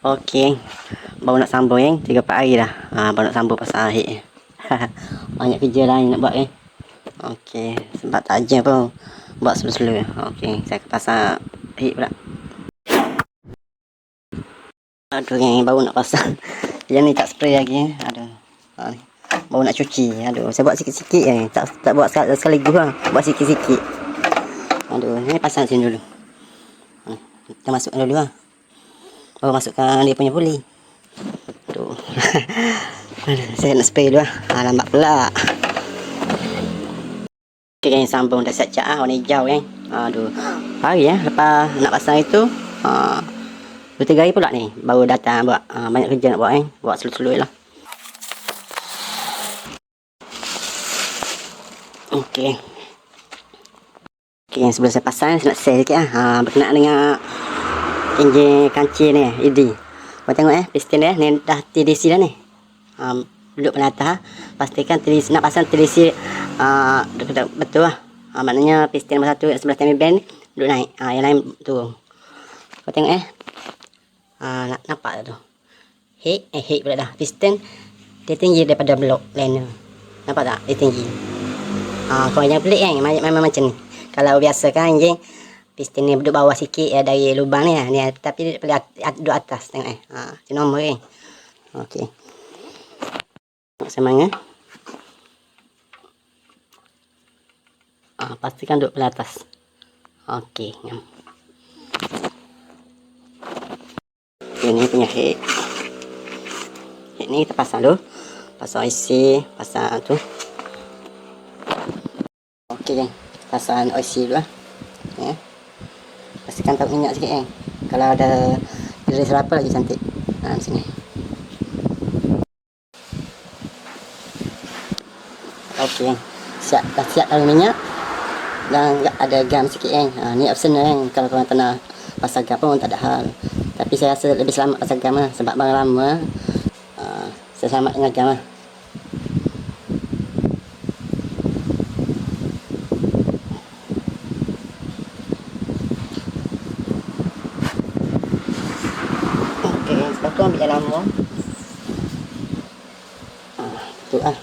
Okey. Baru nak sambung eh. 3 4 hari dah. Ha, baru nak sambung pasal akhir. Banyak kerja lain nak buat eh. Okey. Sebab tak ajar pun. Buat slow-slow. Okey. Saya ke pasal akhir pula. Aduh yang baru nak pasang. Yang ni tak spray lagi eh. Aduh. Ha, ni. Baru nak cuci. Aduh. Saya buat sikit-sikit eh. Tak tak buat sekali, sekaligus lah. Buat sikit-sikit. Aduh. Ni pasang sini dulu. Ha, Kita masukkan dulu lah. Baru masukkan dia punya puli. Aduh, saya nak spray dulu. Ah, lambat pula. Okay, yang sambung dah siap-siap ah warna hijau kan. Aduh. Hari ya lepas nak pasang itu. Ha. Dua tiga hari pula ni baru datang buat ha, banyak kerja nak buat kan. Buat slow-slow lah. Okey. Okey, yang sebelum saya pasang saya nak share sikit ah. Ha, berkenaan dengan enjin kancil ni, ED. Kau tengok eh, piston dia ni dah TDC dah ni. Ha, duduk pada atas. Pastikan TDC nak pasang TDC uh, dekat betul lah. Ha, maknanya piston nombor satu yang sebelah timing band duduk naik. Ha, yang lain turun. Kau tengok eh. Ha, nak nampak tak tu? Head, eh head pula dah. Piston dia tinggi daripada blok liner. Nampak tak? Dia tinggi. Ha, kau jangan pelik kan? Memang, macam ni. Kalau biasa kan anjing piston ni duduk bawah sikit ya dari lubang ni, ni tapi dia at, duduk atas tengok eh. Ha, macam normal kan? Okey. Sama eh. Ah, pastikan duduk pada atas. Okey. ngam. Ini punya head. Head ni kita pasang dulu. Pasang IC, pasang tu. Okey. Pasang IC dulu lah. Tak minyak sikit, geng. Kalau ada iris apa lagi cantik. Ha, sini. Okey. Siap, dah siap dalam minyak dan ada gam sikit kan. Ha, ni optional kan kalau korang tak nak pasal gam pun tak ada hal. Tapi saya rasa lebih selamat pasal gam lah sebab barang lama uh, saya selamat dengan gam lah. Okey, sebab tu ambil yang lama. Ha, tu ah.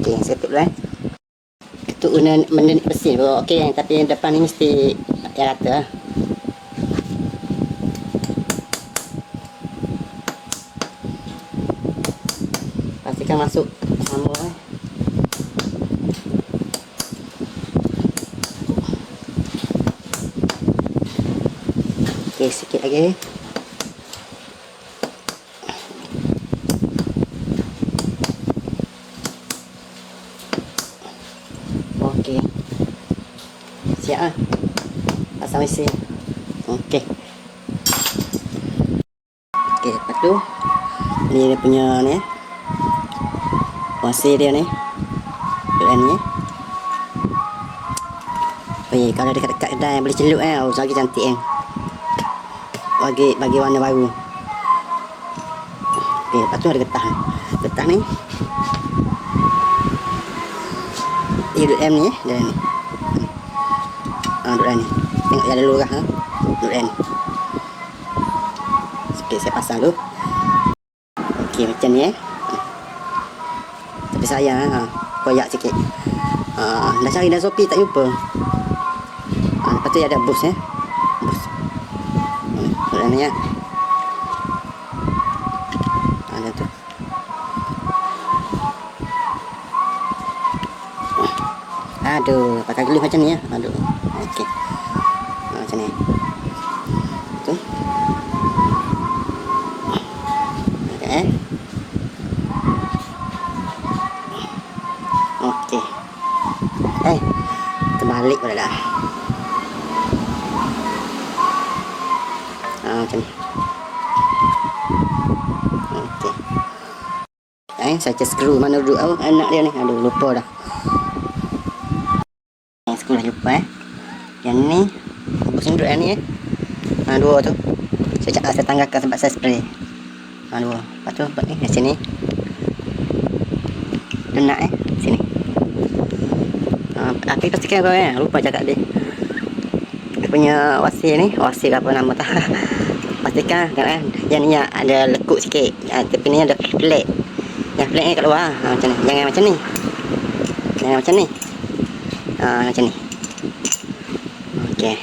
Okey, saya tutup dulu eh. Itu guna mendenik mesin pun okey kan. Tapi yang depan ni mesti yang rata. Pastikan masuk sama eh. Okey, sikit lagi. Okey. Siap ah. Pasang mesin. Okey. Okey, lepas tu ni dia punya ni eh. Wasi dia ni. Dia ni. eh. Weh, kalau dekat-dekat kedai boleh celup eh. Oh, lagi cantik eh. Bagi bagi warna baru. Okey, lepas tu ada getah. Getah ni. Duduk M ni eh. Dia ni. Ah, duduk ni. Tengok dia ada lurah ha. Duduk ni. Okey, saya pasang dulu. Okey, macam ni eh. Tapi sayang ha. Koyak sikit. Ha, dah cari dah Shopee tak jumpa. Ha, lepas tu ada bus eh. Bus. Hmm, duduk ni ya. Ha. Aduh, pakai gelis macam ni ya. Aduh. Okey. Terbalik pula dah. Ha, macam ni. Okey. Eh, saya cek skru mana duduk oh, anak dia ni. Aduh, lupa dah. Yang skru dah lupa eh. Yang ni, bus ni duduk yang ni eh. Ha, dua tu. Saya cakap saya tanggalkan sebab saya spray. Ha, dua. Lepas tu, buat ni, di sini. Denak eh, Ha, akhir pastikan kau eh, lupa cakap dia. Dia punya wasi ni, wasi ke apa nama tak. pastikan kan eh, yang ni ada lekuk sikit. Ha, tapi ni ada plate. Yang plate ni kat luar. Ha, macam ni. Jangan macam ni. Jangan macam ni. Ha, macam ni. Okey.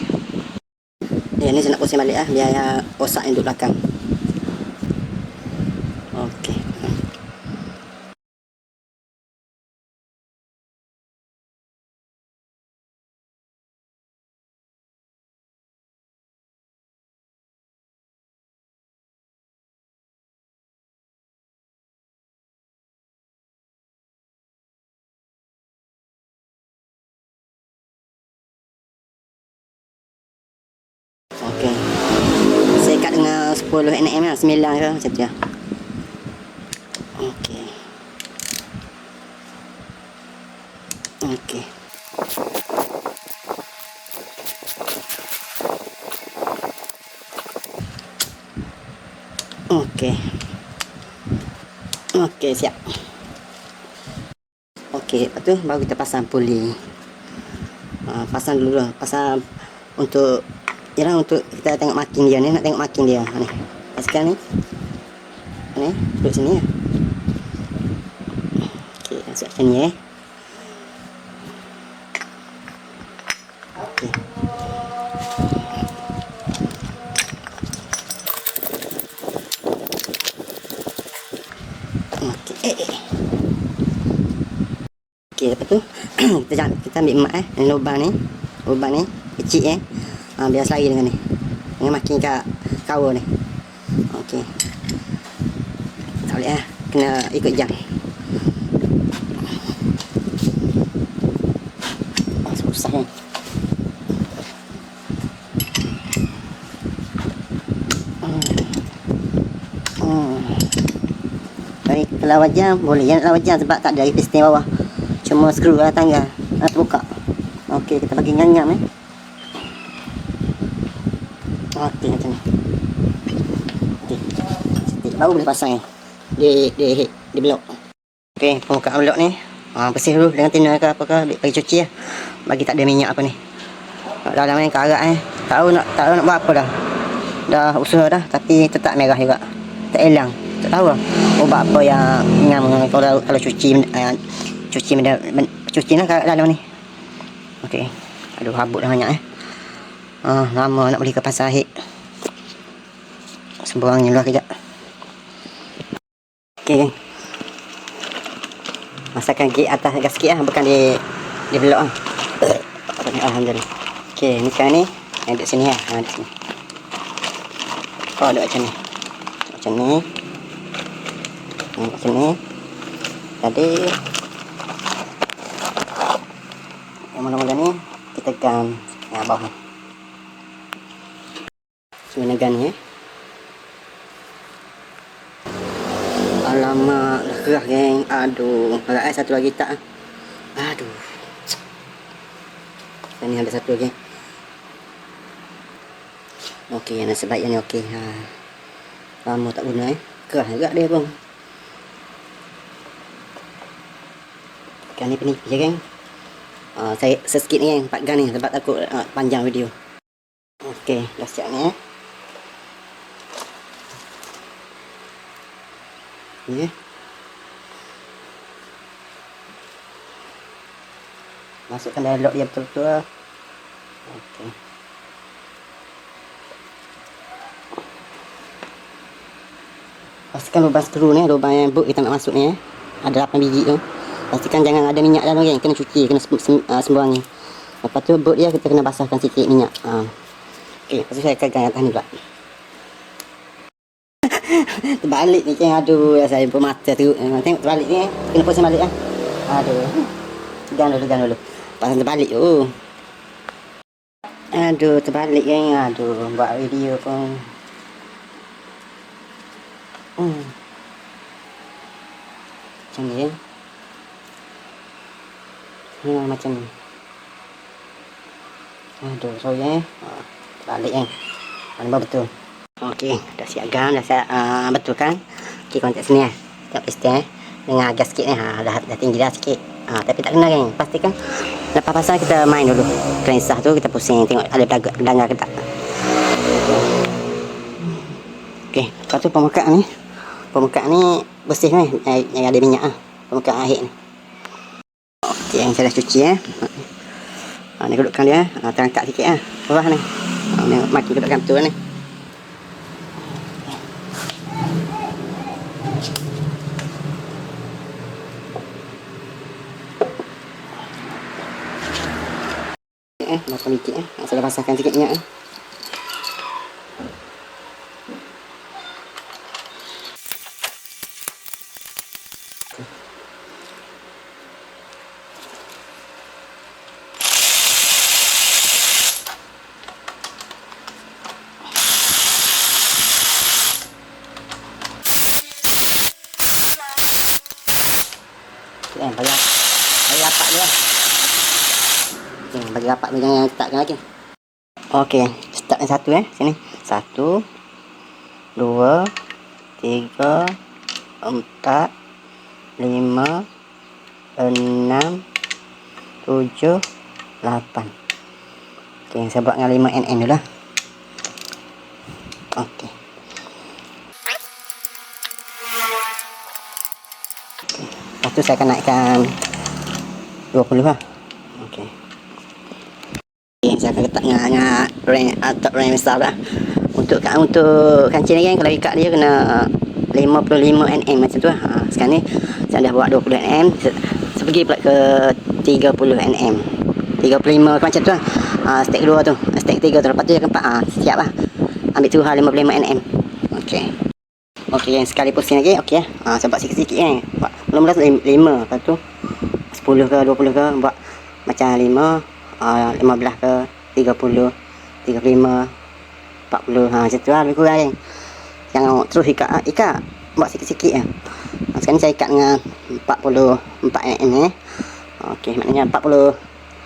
Ya, ni saya nak pusing balik lah. Biar yang osak yang duduk belakang. 10 nm lah, 9 ke macam tu lah. Okey. Okey. Okey. Okey, siap. Okey, lepas tu baru kita pasang puli. Ha, pasang dulu lah. Pasang untuk Yalah untuk kita tengok makin dia ni, nak tengok makin dia. Ha, ni. Sekarang ni. Ni, duduk sini ya. Okey, masuk macam ni eh. Okey, eh, eh. Okey, lepas tu kita jangan kita ambil emak eh, lubang ni. Lubang ni kecil eh. Ha, biar selari dengan ni. Dengan makin kat kawa ni. Okey. Tak boleh lah. Kena ikut jam. Oh, susah. Hmm. Hmm. Kita lawan jam. Boleh yang lawan jam sebab tak ada piston bawah. Cuma skru lah tangga. Nak terbuka. Okey, kita bagi nganyam eh. Okey, macam ni. Sikit. Baru boleh pasang eh. Di, di, di blok. Okey, pembukaan blok ni. Ha, bersih dulu dengan tiner ke apa ke. Bagi cuci lah. Bagi tak ada minyak apa ni. Dalam ni karat eh. Tahu nak, tahu nak buat apa dah. Dah usaha dah. Tapi tetap merah juga. Tak hilang. Tak tahu lah. Ubat apa yang ngam kalau, kalau cuci uh, cuci benda, cuci lah dalam ni. Okey. Aduh habuk dah banyak eh. Ah, lama nak beli ke pasar Ahik. Sembarangnya luar kejap. Okey, geng. Masakkan gig atas agak sikit lah. Bukan di di belok lah. Alhamdulillah. Okey, ni sekarang ni. Yang duduk sini lah. Ha, duduk sini. Oh, duduk macam ni. Macam ni. Ni macam ni. Tadi. Yang mula-mula ni. Kita tekan yang bawah ni. Menegan ni eh. Alamak, dah kerah geng. Aduh, eh satu lagi tak. ah. Aduh. Dan ni ada satu lagi. Okey, yang nasib baik yang ni okey. Ha. Lama tak guna eh. Kerah juga dia pun. Kan ni penipis je geng. Uh, saya seskit ni geng, 4 gun ni sebab takut uh, panjang video. Okey, dah siap ni eh. Eh. Masukkan dalam lock dia betul-betul lah. Okey. Pastikan lubang skru ni, lubang yang boot kita nak masuk ni eh. Ada 8 biji tu. Pastikan jangan ada minyak dalam kan. Kena cuci, kena sem sem uh, sembuang ni. Lepas tu boot dia kita kena basahkan sikit minyak. Ha. Okey, lepas tu saya akan atas ni pula. terbalik ni kan. Aduh, ya saya pun mata tu. Eh, Tengok terbalik ni eh. Kena pusing balik lah. Aduh. Tegang dulu, tegang dulu. Pasang terbalik tu. Aduh, terbalik kan. Aduh, buat video pun. Hmm. Macam ni eh. Ha, macam ni. Aduh, sorry eh. Ha, balik kan. Mana betul. Okey, dah siap dah siap uh, betul kan. Okey kontak sini eh. Tengok piston eh. Dengan gas sikit ni. Ha, dah, dah tinggi dah sikit. Ha, tapi tak kena kan. Pastikan lepas pasang kita main dulu. Crankshaft tu kita pusing tengok ada pelagak pelanggar ke tak. Okey, lepas tu pemekat ni. Pemekat ni bersih ni yang, ada minyak ah. Pemekat akhir ni. Okey, yang saya dah cuci eh. Ha, ni kedutkan dia. Ha, terangkat sikit ah. Bawah ni. Ha, ni makin kedutkan betul ni. Eh. Makan dikit eh saya basahkan sikit minyak eh. Eh, bagi, bagi rapat dia. Okay, bagi rapat dia jangan startkan lagi. Okey, start yang satu eh. Sini. Satu. Dua. Tiga. Empat. Lima. Enam. Tujuh. Lapan. Okey, saya buat dengan lima NN dulu lah. Okey. Lepas tu saya akan naikkan 20 lah. Saya akan letak dengan, rank atau rank besar lah. Untuk untuk kancing ni kan kalau ikat dia kena 55 nm macam tu lah. Ha, sekarang ni saya dah buat 20 nm. Saya, pergi pula ke 30 nm. 35 macam tu lah. Ha, step kedua tu. Step ketiga tu. Lepas tu yang keempat. Ha, siap lah. Ambil tu hal 55 nm. Okey. Okey, yang sekali pusing lagi. Okey. Ha, saya buat sikit-sikit ni. Buat mula-mula 5. Lepas tu 10 ke 20 ke buat macam 5 uh, 15 ke 30 35 40 ha macam tu lah lebih kurang jangan terus ikat ah, ikat buat sikit-sikit ya. Ha, sekarang ni saya ikat dengan 44 mm eh. Okey, maknanya 40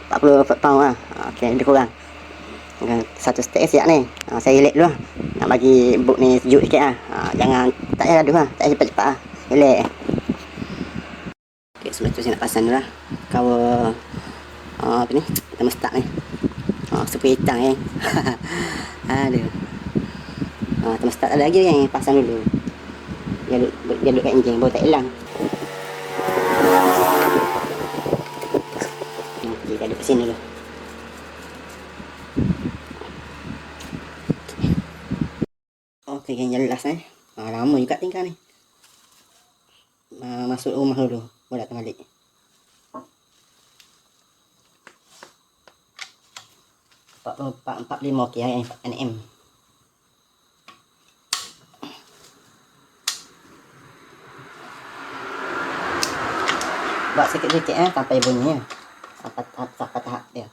40 pound lah. Okey, lebih kurang. Satu step siap ni. Ha, saya relate dulu lah. Nak bagi book ni sejuk sikit lah. Ha, jangan tak payah gaduh lah. Tak payah cepat-cepat lah. Relax. Okey, sebelum tu saya nak pasang dulu lah. Cover uh, apa ni? Thermostat ni. Oh, supaya hitam eh. Aduh. Ah, thermostat ada lagi yang pasang dulu. Dia duduk kat enjin baru tak hilang. Okey, duduk kat sini dulu. Okey, yang jelas eh. Ah, lama juga tinggal ni. Ah, masuk rumah dulu. Baru datang balik. Empat puluh empat empat puluh lima okey yang NM. Buat sikit-sikit eh sampai bunyi ya. Sampai tahap sampai tahap dia.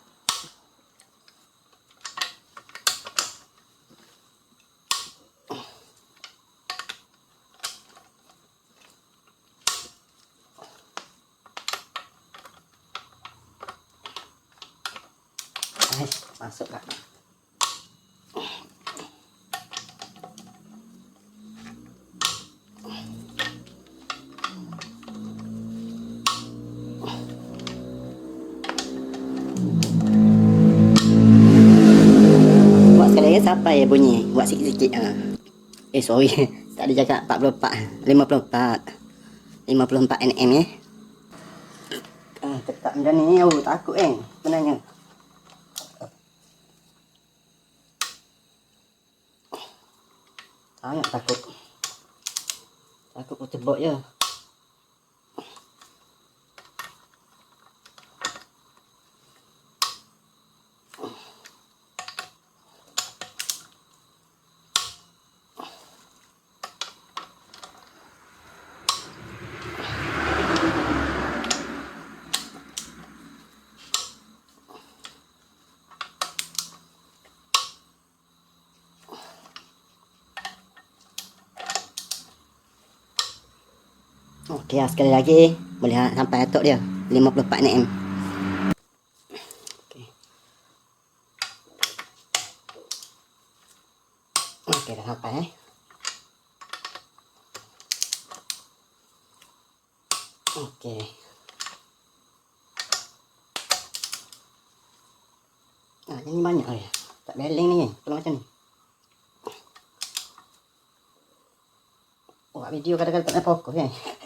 Masuk kak. Buat sekali lagi sampai bunyi. Buat sikit-sikit. Ha. Eh sorry. Tak ada cakap 44. 54. 54 nm eh. Ah, tetap macam ni. Oh, takut eh. Sebenarnya. Sangat takut. Takut kau tebak je. Okey, ah, sekali lagi boleh ha- sampai atuk dia 54 nm. Okey. Dah sampai eh. Okey. Ah, ini banyak ni. Tak beleng ni. Kalau macam ni. Buat video kadang-kadang tak nak fokus. Okey.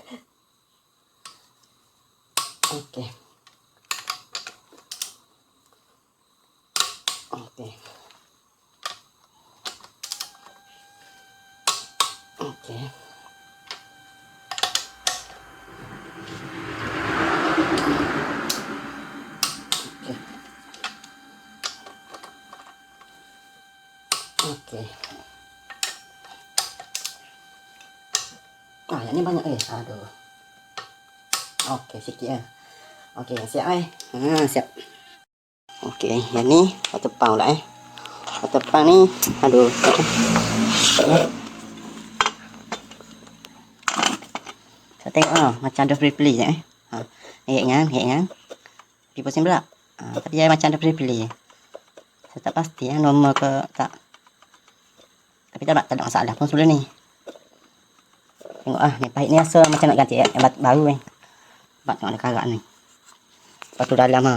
Okey. Okey. Okey. Okey. Ah, yang ni banyak eh. Aduh. Okey, sikit eh. Okey, siap eh. Ha, siap. Okey, yang ni satu pound pula eh. Satu pound ni, aduh. Eh. Saya tengok ah, macam ada peli-peli je eh. Ha, ingat kan, ingat kan. Pergi pusing pula. Ha, tapi dia macam ada peli-peli. Saya tak pasti ya, normal ke tak. Tapi tak, tak ada masalah pun sebelum ni. Tengok ah, ni pahit ni rasa macam nak ganti eh. Yang baru eh. Sebab tengok ada karat ni. Lepas tu dalam ha.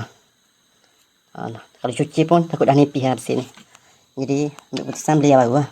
Alah, kalau cuci pun takut dah nipis lah bersih ni. Jadi, ambil putusan beli yang baru lah.